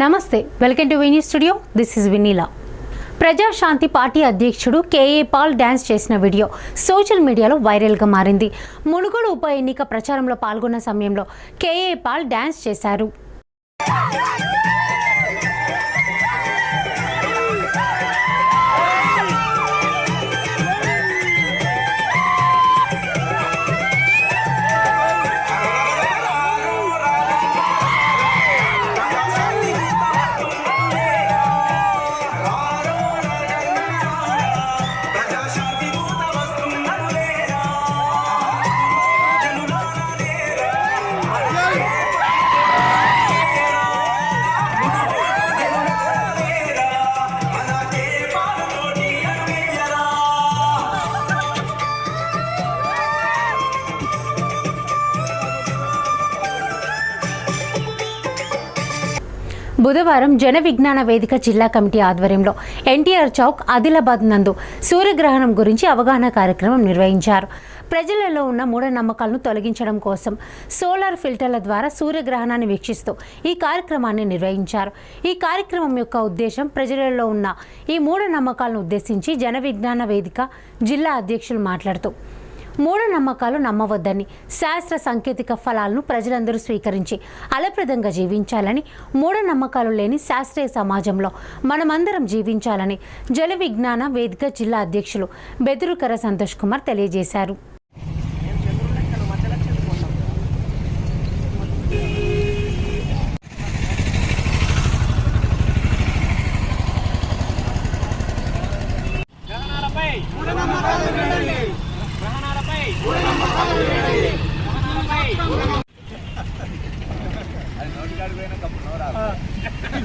నమస్తే welcome to Vini studio. This is Vinila. Praja Shanti party అధ్యక్షుడు KA Paul dance చేసిన video social మీడియాలో వైరల్గా మారింది. మునుగోడు ఉప ఎన్నిక ప్రచారంలో పాల్గొన్న సమయంలో కేఏ పాల్ డ్యాన్స్ చేశారు. బుధవారం జన విజ్ఞాన వేదిక జిల్లా కమిటీ ఆధ్వర్యంలో ఎన్టీఆర్ చౌక్ ఆదిలాబాద్ నందు సూర్యగ్రహణం గురించి అవగాహన కార్యక్రమం నిర్వహించారు. ప్రజలలో ఉన్న మూఢనమ్మకాలను తొలగించడం కోసం సోలార్ ఫిల్టర్ల ద్వారా సూర్యగ్రహణాన్ని వీక్షిస్తూ ఈ కార్యక్రమాన్ని నిర్వహించారు. ఈ కార్యక్రమం యొక్క ఉద్దేశం ప్రజలలో ఉన్న ఈ మూఢనమ్మకాలను ఉద్దేశించి జన విజ్ఞాన వేదిక జిల్లా అధ్యక్షులు మాట్లాడుతూ మూఢనమ్మకాలు నమ్మవద్దని శాస్త్ర సాంకేతిక ఫలాలను ప్రజలందరూ స్వీకరించి అలప్రదంగా జీవించాలని మూఢనమ్మకాలు లేని శాస్త్రీయ సమాజంలో మనమందరం జీవించాలని జల విజ్ఞాన వేదిక జిల్లా అధ్యక్షులు బెదురుకర సంతోష్ కుమార్ తెలియజేశారు. గ్రహణాలపై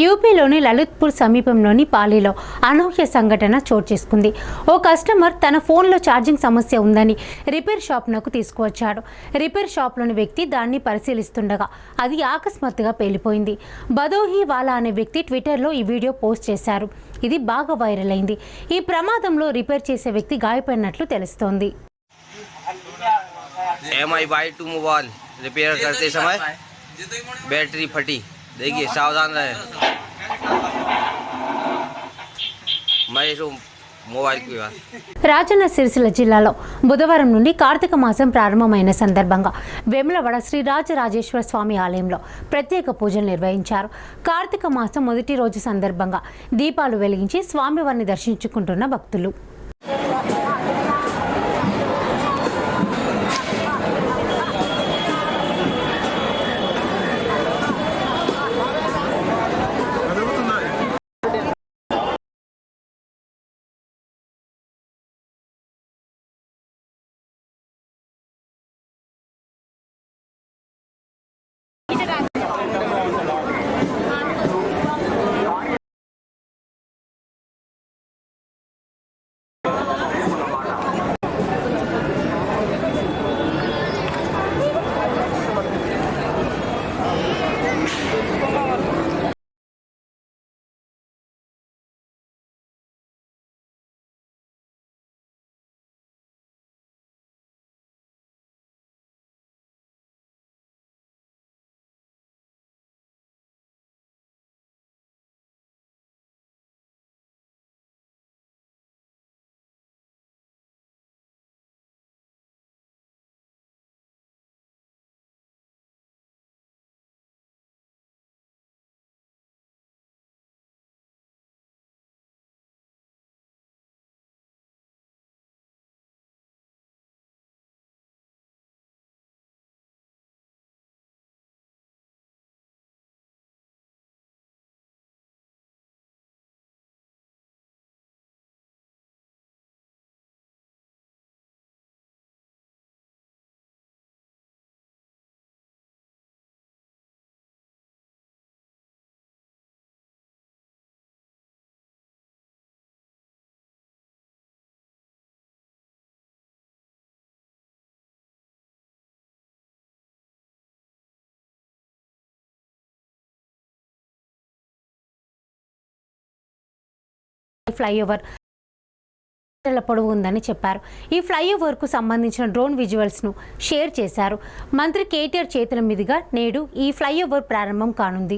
యూపీలోని లలిత్పూర్ సమీపంలోని పాలీలో అనూహ్య సంఘటన చోటు చేసుకుంది ఓ కస్టమర్ తన ఫోన్లో ఛార్జింగ్ సమస్య ఉందని రిపేర్ షాప్నకు తీసుకువచ్చాడు రిపేర్ షాప్లోని వ్యక్తి దాన్ని పరిశీలిస్తుండగా అది అకస్మాత్తుగా పేలిపోయింది బదోహి వాలా అనే వ్యక్తి ట్విట్టర్లో ఈ వీడియో పోస్ట్ చేశారు ఇది బాగా వైరల్ అయింది ఈ ప్రమాదంలో రిపేర్ చేసే వ్యక్తి గాయపడినట్లు తెలుస్తోంది M I by two mobile repair करते समय बैटरी फटी देखिए सावधान रहे मैं इसको मोबाइल की बात రాజన్న సిరిసిల్ల జిల్లాలో బుధవారం నుండి కార్తీక మాసం ప్రారంభమైన సందర్భంగా వేములవాడ శ్రీ రాజరాజేశ్వర స్వామి ఆలయంలో ప్రత్యేక పూజలు నిర్వహించారు కార్తీక మాసం మొదటి రోజు సందర్భంగా దీపాలు వెలిగించి స్వామివారిని దర్శించుకుంటున్న భక్తులు ఫ్లైఓవర్ పొడవు ఉందని చెప్పారు. ఈ ఫ్లైఓవర్కు సంబంధించిన డ్రోన్ విజువల్స్ను షేర్ చేశారు. మంత్రి కేటీఆర్ చేతుల మీదుగా నేడు ఈ ఫ్లైఓవర్ ప్రారంభం కానుంది.